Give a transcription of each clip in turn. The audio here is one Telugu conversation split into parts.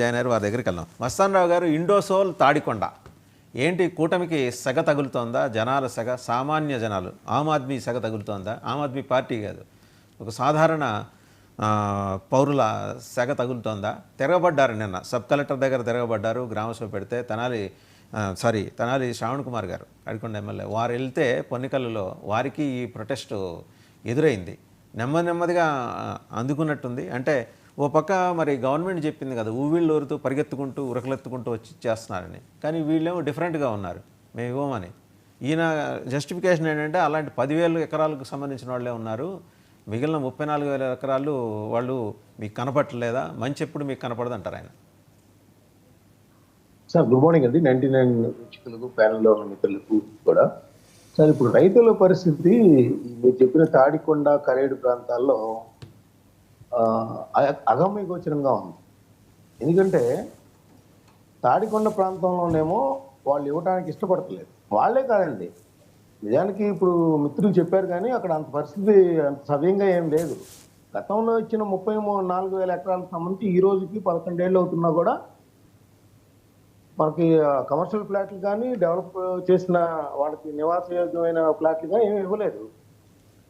జాయిన్ అయ్యారు వారి దగ్గరికి వెళ్దాం. మస్తాన్ రావు గారు ఇండోసోల్ తాడికొండ. ఏంటి కూటమికి సెగ తగులుతోందా? జనాల సెగ సామాన్య జనాలు. ఆమ్ ఆద్మీ సెగ తగులుతోందా? ఆమ్ ఆద్మీ పార్టీ కాదు. ఒక సాధారణ పౌరుల సెగ తగులుతోందా? తిరగబడ్డారు నిన్న. సబ్ కలెక్టర్ దగ్గర తిరగబడ్డారు. గ్రామసభ పెడితే తెనాలి సారీ తెనాలి శ్రావణ్ కుమార్ గారు అడికొండ ఎమ్మెల్యే. వారు వెళ్తే పొన్నికల్లో వారికి ఈ ప్రొటెస్టు ఎదురైంది. నెమ్మది నెమ్మదిగా అందుకున్నట్టుంది. అంటే ఓ పక్క మరి గవర్నమెంట్ చెప్పింది కదా ఊవిళ్ళూరుతూ పరిగెత్తుకుంటూ ఉరకలెత్తుకుంటూ వచ్చి చేస్తున్నారని. కానీ వీళ్ళేమో డిఫరెంట్గా ఉన్నారు మేము ఇవ్వమని. ఈయన జస్టిఫికేషన్ ఏంటంటే అలాంటి పదివేలు ఎకరాలకు సంబంధించిన వాళ్ళే ఉన్నారు. మిగిలిన ముప్పై నాలుగు వేల ఎకరాలు వాళ్ళు మీకు కనపట్టలేదా మంచి ఎప్పుడు మీకు కనపడదు అంటారు ఆయన. సార్ గుడ్ మార్నింగ్ అండి. నైన్టీ నైన్ వీక్షకులకు ప్యానెల్లో ఉన్న మిత్రులకు కూడా. సార్ ఇప్పుడు రైతుల పరిస్థితి మీరు చెప్పిన తాడికొండ కరేడు ప్రాంతాల్లో అగమ్య గోచరంగా ఉంది. ఎందుకంటే తాడికొండ ప్రాంతంలోనేమో వాళ్ళు ఇవ్వడానికి ఇష్టపడతలేదు. వాళ్ళే కాదండి. నిజానికి ఇప్పుడు మిత్రులు చెప్పారు కానీ అక్కడ అంత పరిస్థితి అంత సవ్యంగా ఏం లేదు. గతంలో ఇచ్చిన ముప్పై నాలుగు వేల ఎకరాలకు సంబంధించి ఈ రోజుకి పదకొండేళ్ళు అవుతున్నా కూడా మనకి కమర్షియల్ ఫ్లాట్లు కానీ డెవలప్ చేసిన వాళ్ళకి నివాసయోగ్యమైన ఫ్లాట్లు కానీ ఏమి ఇవ్వలేదు.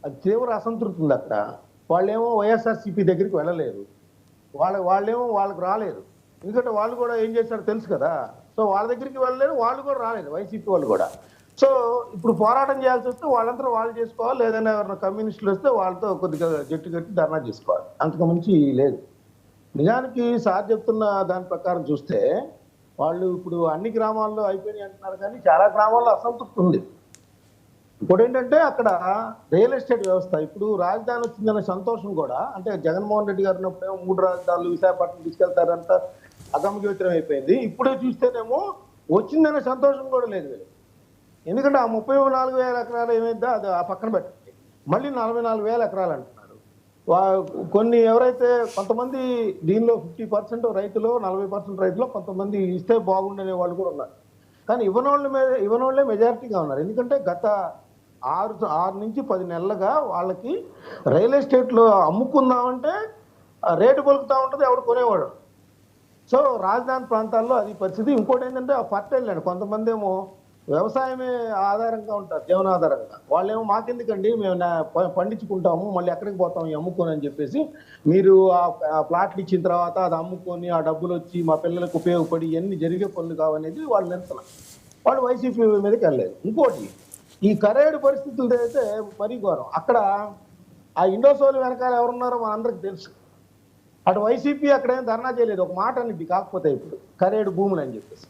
అది తీవ్ర అసంతృప్తి ఉంది అక్కడ. వాళ్ళేమో వైఎస్ఆర్సీపీ దగ్గరికి వెళ్ళలేదు. వాళ్ళ వాళ్ళేమో వాళ్ళకి రాలేదు. ఎందుకంటే వాళ్ళు కూడా ఏం చేశారో తెలుసు కదా. సో వాళ్ళ దగ్గరికి వెళ్ళలేదు వాళ్ళు కూడా రాలేదు వైసీపీ వాళ్ళు కూడా. సో ఇప్పుడు పోరాటం చేయాల్సి వస్తే వాళ్ళంతా వాళ్ళు చేసుకోవాలి లేదన్నా ఎవరైనా కమ్యూనిస్టులు వస్తే వాళ్ళతో కొద్దిగా జట్టు కట్టి ధర్నా చేసుకోవాలి. అంతకుమించి లేదు. నిజానికి సార్ చెప్తున్న దాని ప్రకారం చూస్తే వాళ్ళు ఇప్పుడు అన్ని గ్రామాల్లో అయిపోయినాయి అంటున్నారు కానీ చాలా గ్రామాల్లో అసంతృప్తి ఉంది. ఇంకోటి ఏంటంటే అక్కడ రియల్ ఎస్టేట్ వ్యవస్థ ఇప్పుడు రాజధాని వచ్చిందన్న సంతోషం కూడా అంటే జగన్మోహన్ రెడ్డి గారు ఉన్నప్పుడేమో మూడు రాజధానులు విశాఖపట్నం తీసుకెళ్తారంట అగమగోచరం అయిపోయింది. ఇప్పుడే చూస్తేనేమో వచ్చిందనే సంతోషం కూడా లేదు ఎందుకంటే ఆ ముప్పై నాలుగు వేల ఎకరాలు ఏమైందో అది ఆ పక్కన పెట్టండి. మళ్ళీ నలభై నాలుగు వేల ఎకరాలు అంటున్నారు. కొన్ని ఎవరైతే కొంతమంది దీనిలో ఫిఫ్టీ పర్సెంట్ రైతులు నలభై పర్సెంట్ రైతులు కొంతమంది ఇస్తే బాగుండనే వాళ్ళు కూడా ఉన్నారు. కానీ ఇవ్వనోళ్ళ మీద ఇవ్వనోళ్ళే మెజారిటీగా ఉన్నారు. ఎందుకంటే గత ఆరు ఆరు నుంచి పది నెలలుగా వాళ్ళకి రియల్ ఎస్టేట్లో అమ్ముకుందామంటే రేటు పలుకుతూ ఉంటుంది ఎవడు కొనేవాడు. సో రాజధాని ప్రాంతాల్లో అది పరిస్థితి. ఇంకోటి ఏంటంటే ఆ ఫర్టైల్ ల్యాండ్ కొంతమంది ఏమో వ్యవసాయమే ఆధారంగా ఉంటారు జీవనాధారంగా వాళ్ళేమో మాకెందుకండి మేము పండించుకుంటాము మళ్ళీ ఎక్కడికి పోతాం అమ్ముకొని అని చెప్పేసి మీరు ఆ- ప్లాట్లు ఇచ్చిన తర్వాత అది అమ్ముకొని ఆ డబ్బులు వచ్చి మా పిల్లలకు ఉపయోగపడి ఇవన్నీ జరిగే పనులు కావనేది వాళ్ళు నిరసన. వాళ్ళు వైసీపీ మీదకి వెళ్ళలేదు. ఇంకోటి ఈ కరేడు పరిస్థితులు అయితే మరీ ఘోరం. అక్కడ ఆ ఇండోసోలు వెనకాల ఎవరున్నారో మనందరికి తెలుసు. అటు వైసీపీ అక్కడ ఏం ధర్నా చేయలేదు. ఒక మాట అనేది కాకపోతే ఇప్పుడు కరేడు భూములు అని చెప్పేసి.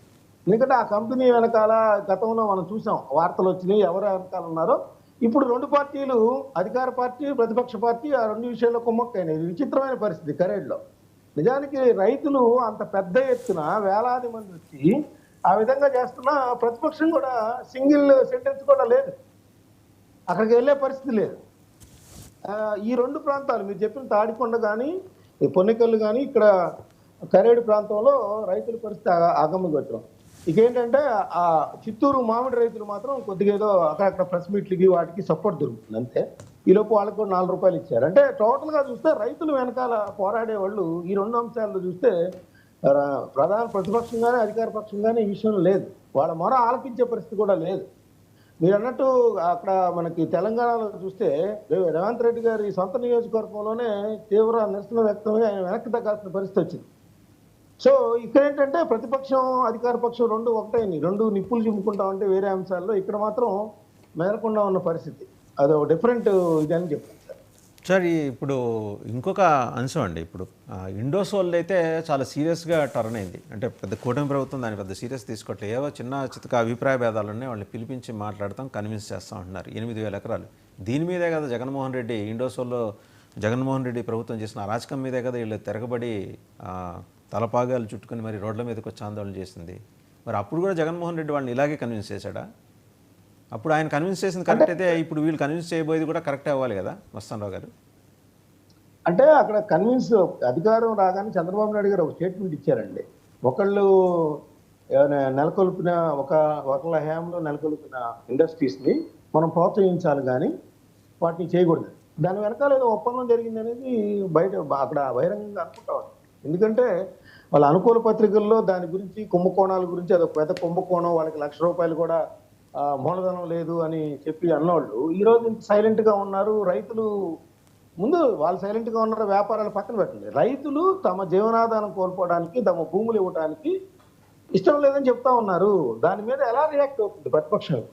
ఎందుకంటే ఆ కంపెనీ వెనకాల గతంలో మనం చూసాం వార్తలు వచ్చినాయి ఎవరు వెనకాల ఉన్నారో. ఇప్పుడు రెండు పార్టీలు అధికార పార్టీ ప్రతిపక్ష పార్టీ ఆ రెండు విషయాల్లో కుమ్మక్కైనాయి. ఇది విచిత్రమైన పరిస్థితి కరేడ్లో. నిజానికి రైతులు అంత పెద్ద ఎత్తున వేలాది మంది వచ్చి ఆ విధంగా చేస్తున్న ప్రతిపక్షం కూడా సింగిల్ సెంటెన్స్ కూడా లేదు. అక్కడికి వెళ్ళే పరిస్థితి లేదు. ఈ రెండు ప్రాంతాలు మీరు చెప్పిన తాడికొండ కానీ ఈ పొన్నికల్లు కానీ ఇక్కడ కరేడు ప్రాంతంలో రైతుల పరిస్థితి ఆ- ఆగమగోచరం. ఇకేంటంటే ఆ చిత్తూరు మామిడి రైతులు మాత్రం కొద్దిగా ఏదో అక్కడక్కడ ప్రెస్ మీట్లకి వాటికి సపోర్ట్ దొరుకుతుంది అంతే. ఈలోపు వాళ్ళకి కూడా నాలుగు రూపాయలు ఇచ్చారు. అంటే టోటల్గా చూస్తే రైతులు వెనకాల పోరాడే వాళ్ళు ఈ రెండు అంశాల్లో చూస్తే ప్రధాన ప్రతిపక్షం కానీ అధికార పక్షం కానీ ఈ విషయం లేదు. వాళ్ళ మొర ఆలకించే పరిస్థితి కూడా లేదు. మీరు అన్నట్టు అక్కడ మనకి తెలంగాణలో చూస్తే రేవంత్ రెడ్డి గారి సొంత నియోజకవర్గంలోనే తీవ్ర నిరసన వ్యక్తమై ఆయన వెనక్కి తగ్గాల్సిన పరిస్థితి వచ్చింది. సో ఇక్కడ ఏంటంటే ప్రతిపక్షం అధికార పక్షం రెండు ఒకటైంది రెండు నిప్పులు చిమ్ముకుంటా ఉంటే వేరే అంశాల్లో ఇక్కడ మాత్రం మెదలకుండా ఉన్న పరిస్థితి. అది ఒక డిఫరెంట్ ఇది అని చెప్తాను సార్ ఈ ఇప్పుడు ఇంకొక అంశం అండి ఇప్పుడు. ఆ, ఇండోసోల్ అయితే చాలా సీరియస్గా టర్న్ అయింది. అంటే పెద్ద కూటమి ప్రభుత్వం దాన్ని పెద్ద సీరియస్ తీసుకోవట్లేదు ఏవో చిన్న చితక అభిప్రాయ భేదాలు ఉన్నాయి వాళ్ళని పిలిపించి మాట్లాడతాం కన్విన్స్ చేస్తాం అంటున్నారు ఎనిమిది వేల ఎకరాలు. దీని మీదే కదా జగన్మోహన్ రెడ్డి ఇండోసోల్లో జగన్మోహన్ రెడ్డి ప్రభుత్వం చేసిన అరాచకం మీదే కదా వీళ్ళు తిరగబడి తలపాగాలు చుట్టుకొని మరి రోడ్ల మీదకి వచ్చి ఆందోళన చేసింది. మరి అప్పుడు కూడా జగన్మోహన్ రెడ్డి వాళ్ళని ఇలాగే కన్విన్స్ చేశాడా? అప్పుడు ఆయన కన్విన్స్ చేసింది కరెక్ట్ అయితే ఇప్పుడు వీళ్ళు కన్విన్స్ చేయబోయేది కూడా కరెక్టే అవ్వాలి కదా మస్తాన్ రావు గారు? అంటే అక్కడ కన్విన్స్ అధికారం రాగానే చంద్రబాబు నాయుడు గారు ఒక స్టేట్మెంట్ ఇచ్చారండి. ఒకళ్ళు ఏమైనా నెలకొల్పిన ఒక ఒకళ్ళ హయాంలో నెలకొల్పిన ఇండస్ట్రీస్ని మనం ప్రోత్సహించాలి కానీ వాటిని చేయకూడదు. దాని వెనకాల ఏదో ఒప్పందం జరిగింది అనేది బయట అక్కడ బహిరంగంగా అనుకుంటాం ఎందుకంటే వాళ్ళ అనుకూల పత్రికల్లో దాని గురించి కుంభకోణాల గురించి అదొక పెద్ద కుంభకోణం వాళ్ళకి లక్ష రూపాయలు కూడా మూలధనం లేదు అని చెప్పి అన్నోళ్ళు ఈ రోజు ఉన్నారు. రైతులు ముందు వాళ్ళు సైలెంట్గా ఉన్నారు వ్యాపారాలు పక్కన పెట్టండి. రైతులు తమ జీవనాధారం కోల్పోవడానికి తమ భూములు ఇవ్వడానికి ఇష్టం లేదని చెప్తా ఉన్నారు. దాని మీద ఎలా రియాక్ట్ అవుతుంది ప్రతిపక్షం?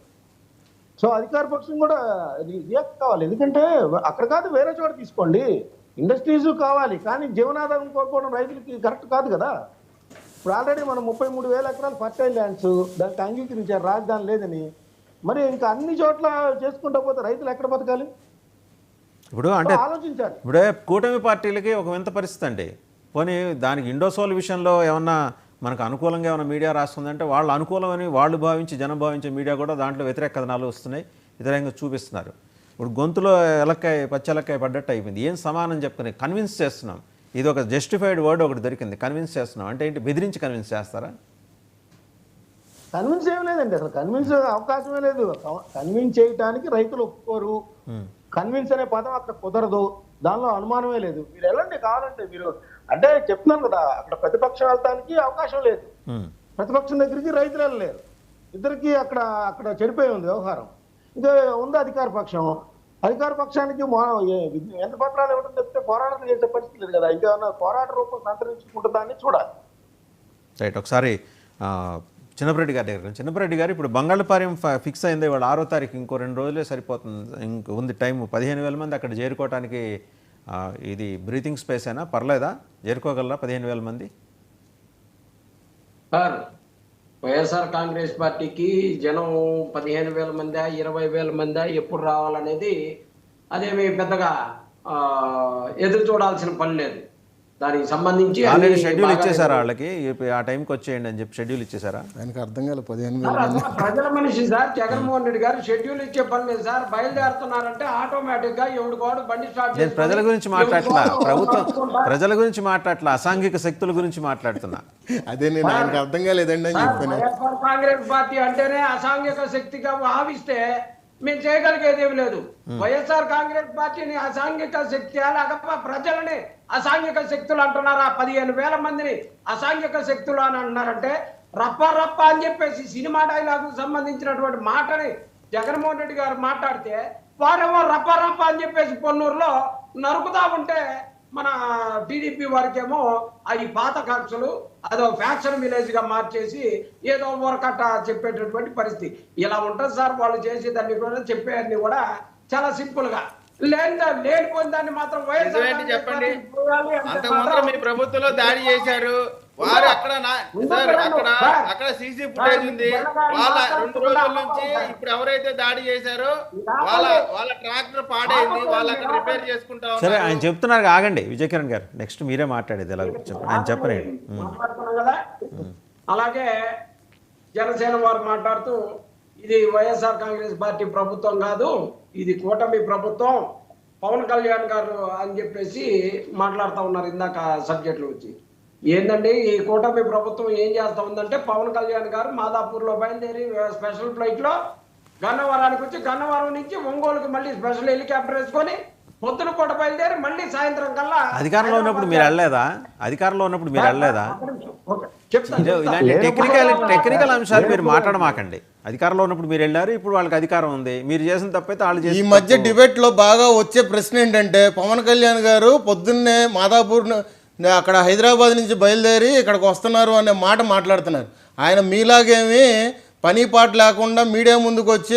సో అధికార పక్షం కూడా రియాక్ట్ కావాలి. ఎందుకంటే అక్కడ కాదు వేరే చోట తీసుకోండి. ఇండస్ట్రీస్ కావాలి కానీ జీవనాధారం కోల్పోవడం రైతులకి కరెక్ట్ కాదు కదా. ఇప్పుడు ఆల్రెడీ మనం ముప్పై మూడు వేల ఎకరాలు ఫర్టైల్ ల్యాండ్స్ దానికి అంగీకరించారు రాజధాని లేదని. మరి ఇంకా అన్ని చోట్ల చేసుకుంటా పోతే రైతులు ఎక్కడ బతకాలి? ఇప్పుడు అంటే ఆలోచించాలి. ఇప్పుడే కూటమి పార్టీలకి ఒక వింత పరిస్థితి అండి. పోనీ దానికి ఇండోసోల్ విషయంలో ఏమన్నా మనకు అనుకూలంగా ఏమైనా మీడియా రాస్తుందంటే వాళ్ళు అనుకూలమని వాళ్ళు భావించి జనం భావించే మీడియా కూడా దాంట్లో వ్యతిరేక కథనాలు వస్తున్నాయి ఇతరంగా చూపిస్తున్నారు. ఇప్పుడు గొంతులో ఎలక్కాయ పచ్చెలక్కాయ పడ్డట్టు అయిపోయింది. ఏం సమానం చెప్పుకుని కన్విన్స్ చేస్తున్నాం. ఇది ఒక జస్టిఫైడ్ వర్డ్ ఒకటి దొరికింది. కన్విన్స్ చేస్తున్నాం అంటే ఏంటి? బెదిరించి కన్విన్స్ చేస్తారా? కన్విన్స్ ఏం లేదండి. అసలు కన్విన్స్ అవకాశమే లేదు. కన్విన్స్ చేయడానికి రైతులు ఒప్పుకోరు. కన్విన్స్ అనే పదం అక్కడ కుదరదు. దానిలో అనుమానమే లేదు. మీరు వెళ్ళండి కావాలంటే మీరు అంటే చెప్తున్నాను కదా అక్కడ ప్రతిపక్షం వెళ్ళటానికి అవకాశం లేదు. ఉమ్. ప్రతిపక్షం దగ్గరికి రైతులు వెళ్ళలేరు. ఇద్దరికి అక్కడ అక్కడ చెడిపోయి ఉంది వ్యవహారం. ఇంకా ఉంది అధికార పక్షం. అధికార పక్షానికి ఎంత పత్రాలు ఇవ్వడం చెప్తే పోరాటం చేసే పరిస్థితి లేదు కదా. ఇంకేమన్నా పోరాట రూపం సంతరించుకుంటుందాన్ని చూడాలి. రైట్ ఒకసారి ఆ, చిన్నపరెడ్డి గారి దగ్గర చిన్నపరెడ్డి గారు ఇప్పుడు బంగాళపాలెం ఫ- ఫిక్స్ అయింది. వాళ్ళు ఆరో తారీఖు ఇంకో రెండు రోజులే సరిపోతుంది. ఇంక ఉంది టైం పదిహేను వేల మంది అక్కడ చేరుకోవడానికి ఆ, ఇది బ్రీతింగ్ స్పేస్ అయినా పర్లేదా? చేరుకోగలరా పదిహేను వేల మంది? సార్ వైఎస్ఆర్ కాంగ్రెస్ పార్టీకి జనం పదిహేను వేల మందా ఇరవై వేల మందా ఎప్పుడు రావాలనేది అదేమి పెద్దగా ఎదురు చూడాల్సిన పని లేదు. దానికి సంబంధించి ఆల్రెడీ షెడ్యూల్ ఇచ్చేసారా వాళ్ళకి? ఆ టైంకి వచ్చేయండి అని చెప్పి షెడ్యూల్ ఇచ్చేసారా ఆయనకు అర్థం కాలేదు పదిహేను ప్రజల మనిషి సార్ జగన్మోహన్ రెడ్డి గారు షెడ్యూల్ ఇచ్చే పని లేదు సార్. బయలుదేరుతున్నారంటే ఆటోమేటిక్గా ఎవడు బండి స్టార్ట్ నేను ప్రజల గురించి ఎవడికోడు ప్రభుత్వం. ప్రజల గురించి మాట్లాడట్లా అసాంఘిక శక్తుల గురించి మాట్లాడుతున్నా. అదే నేను ఆయనకు అర్థం కాలేదండి అని చెప్పాను. కాంగ్రెస్ పార్టీ అంటేనే అసాంఘిక శక్తిగా భావిస్తే మేము చేయగలిగేది ఏమి లేదు. వైఎస్ఆర్ కాంగ్రెస్ పార్టీని అసాంఘిక శక్తి లేకపోతే ప్రజలని అసాంఘిక శక్తులు అంటున్నారా? పదిహేను వేల మందిని అసాంఘిక శక్తులు అని అంటున్నారంటే రప్ప రప్ప అని చెప్పేసి సినిమా డైలాగ్ సంబంధించినటువంటి మాటని జగన్మోహన్ రెడ్డి గారు మాట్లాడితే వారేమో రప్ప రప్ప అని చెప్పేసి పొన్నూరులో నరుకుతా ఉంటే మన టీడీపీ వారికేమో అది పాత కక్షలు అదో ఫ్యాక్షన్ విలేజ్గా మార్చేసి ఏదో ఊరకట్ట చెప్పేటటువంటి పరిస్థితి. ఇలా ఉంటుంది సార్ వాళ్ళు చేసేదాన్ని కూడా చెప్పేవన్నీ కూడా చాలా సింపుల్గా లేని లేనిపోయిన దాన్ని మాత్రం కాంగ్రెస్ చెప్పండి? మీ ప్రభుత్వంలో దాడి చేశారు. వారు అక్కడ నా- సార్ అక్కడ అక్కడ సీసీ ఫుటేజ్ ఉంది. వాళ్ళ రెండు రోజుల నుంచి ఇప్పుడు ఎవరైతే దాడి చేశారో వాళ్ళ వాళ్ళ ట్రాక్టర్ పాడైంది. వాళ్ళు అక్కడ రిపేర్ చేసుకుంటా సరే ఆయన చెప్తున్నారు ఆగండి. విజయ్ కిరణ్ గారు నెక్స్ట్ మీరే మాట్లాడేది ఎలా ఆయన చెప్పనండి అలాగే జనసేన వారు మాట్లాడుతూ ఇది వైఎస్ఆర్ కాంగ్రెస్ పార్టీ ప్రభుత్వం కాదు ఇది కూటమి ప్రభుత్వం. పవన్ కళ్యాణ్ గారు అని చెప్పేసి మాట్లాడుతూ ఉన్నారు ఇందాక సబ్జెక్టులు వచ్చి ఏందండి ఈ కూటమి ప్రభుత్వం ఏం చేస్తా ఉందంటే పవన్ కళ్యాణ్ గారు మాదాపూర్లో బయలుదేరి స్పెషల్ ఫ్లైట్లో గన్నవరానికి వచ్చి గన్నవరం నుంచి ఒంగోలుకి మళ్ళీ స్పెషల్ హెలికాప్టర్ వేసుకొని పొద్దున పూట బయలుదేరి మళ్ళీ సాయంత్రం కల్లా అధికారంలో ఉన్నప్పుడు మీరు వెళ్ళలేదా? అధికారంలో ఉన్నప్పుడు మీరు వెళ్ళలేదా. ఇలాంటి టెక్నికల్ టెక్నికల్ అంశాలు మీరు మాట్లాడమాకండి. అధికారంలో ఉన్నప్పుడు మీరు వెళ్ళారు ఇప్పుడు వాళ్ళకి అధికారం ఉంది. మీరు చేసిన తప్పైతే వాళ్ళు ఈ మధ్య. డిబేట్లో బాగా వచ్చే ప్రశ్న ఏంటంటే పవన్ కళ్యాణ్ గారు పొద్దున్నే మాదాపూర్ ను- అక్కడ హైదరాబాద్ నుంచి బయలుదేరి ఇక్కడికి వస్తున్నారు అనే మాట మాట్లాడుతున్నారు. ఆయన మీలాగేమీ పని పాట లేకుండా మీడియా ముందుకు వచ్చి